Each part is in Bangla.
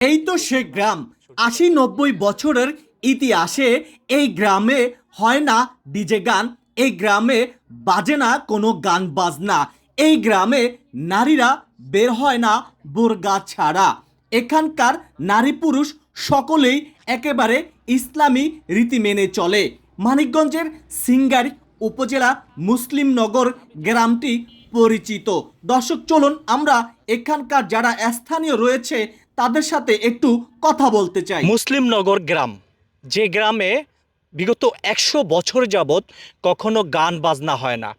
এই তো সে গ্রাম। আশি নব্বই বছরের ইতিহাসে এই গ্রামে হয় না ডিজে গান, এই গ্রামে বাজে না কোনো গান বাজনা, এই গ্রামে নারীরা বের হয় না বোরগা ছাড়া। এখানকার নারী পুরুষ সকলেই একেবারে ইসলামী রীতি মেনে চলে। মানিকগঞ্জের সিঙ্গারি উপজেলা মুসলিমনগর গ্রামটি পরিচিত। দর্শক, চলুন আমরা এখানকার যারা স্থানীয় রয়েছে তাদের সাথে একটু কথা বলতে চাই। মুসলিমনগর গ্রাম, যে গ্রামে বিগত একশো বছর যাবৎ কখনো গান বাজনা হয় না।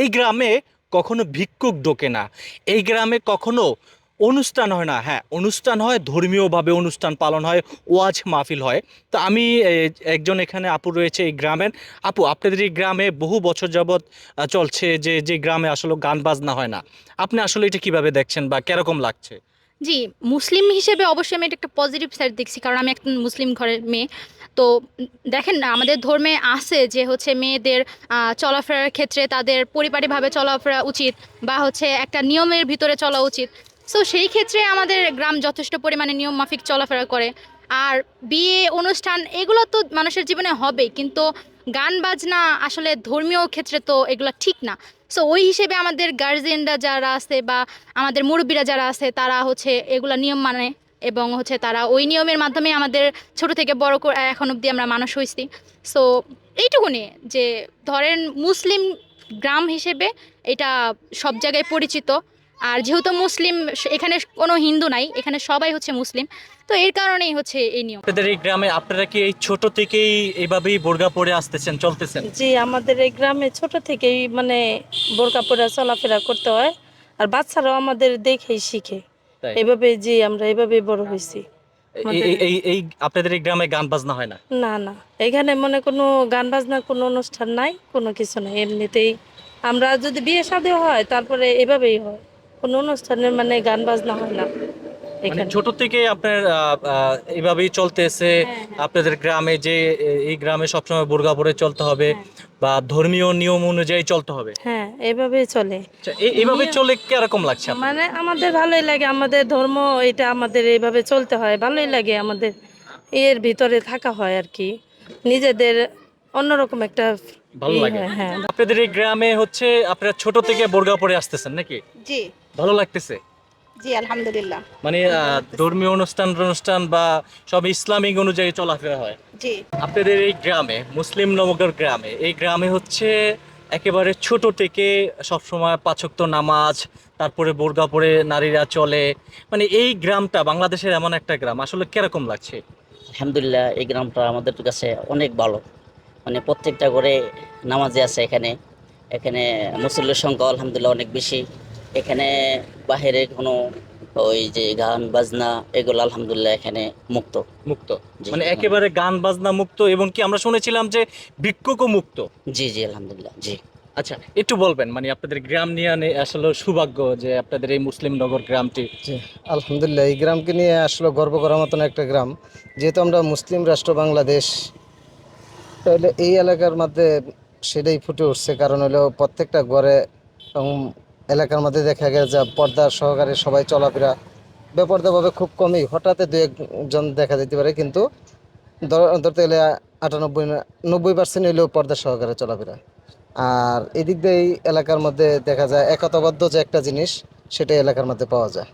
এই গ্রামে কখনো ভিক্ষুক ডোকে না। এই গ্রামে কখনো অনুষ্ঠান হয় না। হ্যাঁ অনুষ্ঠান হয়, ধর্মীয়ভাবে অনুষ্ঠান পালন হয়, ওয়াজ মাহফিল হয়। তো আমি একজন এখানে আপু রয়েছে এই গ্রামের। আপু, আপনাদের এই গ্রামে বহু বছর যাবৎ চলছে যে যে গ্রামে আসলে গান বাজনা হয় না। আপনি আসলে এটা কীভাবে দেখছেন বা কীরকম লাগছে? জি, মুসলিম হিসেবে অবশ্যই আমি এটা একটা পজিটিভ সাইড দেখছি, কারণ আমি একজন মুসলিম ঘরের মেয়ে। তো দেখেন না, আমাদের ধর্মে আছে যে হচ্ছে মেয়েদের চলাফেরার ক্ষেত্রে তাদের পরিপাটিভাবে চলাফেরা উচিত বা হচ্ছে একটা নিয়মের ভিতরে চলা উচিত। সো সেই ক্ষেত্রে আমাদের গ্রাম যথেষ্ট পরিমাণে নিয়ম মাফিক চলাফেরা করে। আর বিয়ে অনুষ্ঠান, এগুলো তো মানুষের জীবনে হবে কিন্তু গান বাজনা আসলে ধর্মীয় ক্ষেত্রে তো এগুলো ঠিক না। সো ওই হিসেবে আমাদের গার্জেনরা যারা আছে বা আমাদের মুরব্বীরা যারা আছে, তারা হচ্ছে এগুলো নিয়ম মানে এবং হচ্ছে তারা ওই নিয়মের মাধ্যমে আমাদের ছোট থেকে বড় করে এখন অবধি আমরা মানুষ হয়েছি। সো এইটুকুনি যে ধরেন মুসলিম গ্রাম হিসেবে এটা সব জায়গায় পরিচিত। আর যেহেতু মুসলিম এখানে কোনো হিন্দু নাই এখানে সবাই হচ্ছে মুসলিম তো এর কারণেই হচ্ছে এই নিয়ম। আপনাদের এই গ্রামে আপনারা কি এই ছোট থেকেই এইভাবেই বোরগা পরে আসতেছেন চলতেছেন? জি আমাদের এই গ্রামে ছোট থেকেই মানে বোরকা পরে চলাফেরা করতে হয় আর বাচ্চারাও আমাদের দেখেই শিখে? এভাবে জি আমরা এভাবে বড় হয়েছি। এই- এই- এই এই আপনাদের এই গ্রামে গান বাজনা হয় না? না না। এখানে মনে কোনো গান বাজনার কোনো অনুষ্ঠান নাই কোনো কিছু নাই। এমনিতেই আমরা যদি বিয়ে শাদী হয় তারপরে এভাবেই হয়। কোনো অনুষ্ঠানের মানে গান বাজনা হয় না মানে ছোট থেকে আপনার আহ, এইভাবেই চলতেছে। আপনাদের গ্রামে যে এই গ্রামে সবসময় বোরগা পরে চলতে হবে বা ধর্মীয় নিয়ম অনুযায়ী চলতে হবে। হ্যাঁ এভাবেই চলে। আচ্ছা, এইভাবে চলে কীরকম লাগছে মানে আমাদের ভালোই লাগে আমাদের ধর্ম এটা আমাদের এইভাবে চলতে হয় ভালোই লাগে আমাদের এর ভিতরে থাকা হয় আর কি। নিজেদের অন্যরকম একটা ভালো লাগে। হ্যাঁ। আপনাদের এই গ্রামে হচ্ছে আপনারা ছোট থেকে বোরগা পরে আসতেছেন নাকি? জি। ভালো লাগতেছে? জি আলহামদুলিল্লাহ। মানে ধর্মীয় অনুষ্ঠান অনুষ্ঠান বা সব ইসলামিক অনুযায়ী চলাফেরা হয়। জি। আপনাদের এই গ্রামে মুসলিম নবগর গ্রামে এই গ্রামে হচ্ছে একেবারে ছোট থেকে সবসময় পাঁচক্ত নামাজ তারপরে বোরগা পরে নারীরা চলে। মানে এই গ্রামটা বাংলাদেশের এমন একটা গ্রাম আসলে কীরকম লাগছে? আলহামদুলিল্লাহ এই গ্রামটা আমাদের কাছে অনেক ভালো। মানে প্রত্যেকটা ঘরে নামাজে আছে এখানে। এখানে মুসল্লির সংখ্যা আলহামদুলিল্লাহ অনেক বেশি। এখানে বাহিরে কোনো ওই যে গান বাজনা এগুলো আলহামদুলিল্লাহ এখানে মুক্ত। মুক্ত। মানে একেবারে গান বাজনা মুক্ত এবং কি আমরা শুনেছিলাম যে ভিক্ষুকও মুক্ত? জি জি আলহামদুলিল্লাহ জি। আচ্ছা একটু বলবেন মানে আপনাদের গ্রাম নিয়ে আসলে সৌভাগ্য যে আপনাদের এই মুসলিম নগর গ্রামটি। জি আলহামদুলিল্লাহ এই গ্রামকে নিয়ে আসলে গর্ব করার মতন একটা গ্রাম। যেহেতু আমরা মুসলিম রাষ্ট্র বাংলাদেশ তাহলে এই এলাকার মধ্যে সেটাই ফুটে উঠছে। কারণ হলো প্রত্যেকটা ঘরে এলাকার মধ্যে দেখা গেছে যে পর্দা সহকারে সবাই চলাফেরা বেপর্দাভাবে খুব কমই। হঠাৎ দু একজন দেখা যেতে পারে, কিন্তু ধরতে গেলে আটানব্বই, নব্বই পার্সেন্ট হইলেও পর্দা সহকারে চলাফেরা। আর এদিক দিয়ে এই এলাকার মধ্যে দেখা যায় একতাবদ্ধ যে একটা জিনিস সেটা এলাকার মধ্যে পাওয়া যায়।